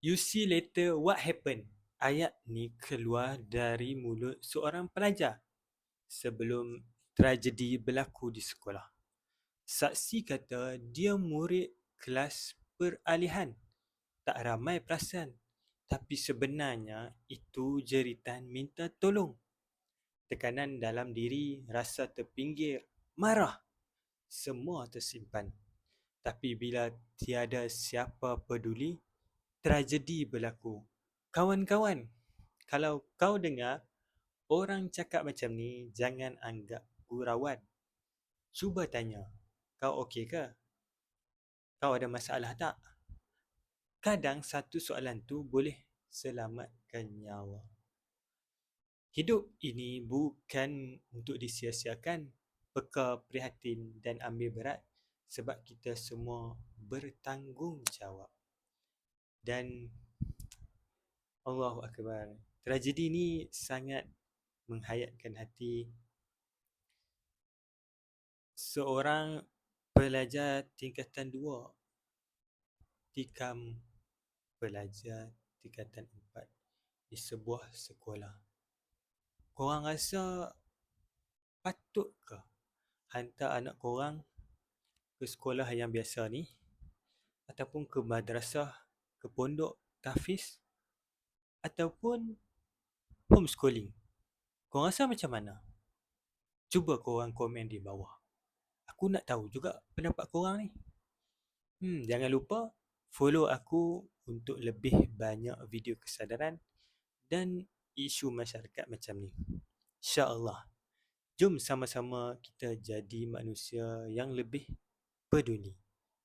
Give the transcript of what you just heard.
You see later what happened. Ayat ni keluar dari mulut seorang pelajar sebelum tragedi berlaku di sekolah. Saksi kata dia murid kelas peralihan. Tak ramai perasan. Tapi sebenarnya itu jeritan minta tolong. Tekanan dalam diri, rasa terpinggir, marah. Semua tersimpan. Tapi bila tiada siapa peduli, tragedi berlaku. Kawan-kawan, kalau kau dengar orang cakap macam ni, jangan anggap gurauan. Cuba tanya, kau okey ke? Kau ada masalah tak? Kadang satu soalan tu boleh selamatkan nyawa. Hidup ini bukan untuk disia-siakan. Peka prihatin dan ambil berat sebab kita semua bertanggungjawab dan Allahu Akbar. Tragedi ni sangat menghayatkan hati. Seorang pelajar tingkatan dua tikam pelajar tingkatan empat di sebuah sekolah. Korang rasa patut ke hantar anak korang ke sekolah yang biasa ni ataupun ke madrasah ke pondok tahfiz ataupun homeschooling. Kau rasa macam mana? Cuba korang komen di bawah. Aku nak tahu juga pendapat korang ni. Hmm, jangan lupa follow aku untuk lebih banyak video kesedaran dan isu masyarakat macam ni. InsyaAllah. Jom sama-sama kita jadi manusia yang lebih peduli.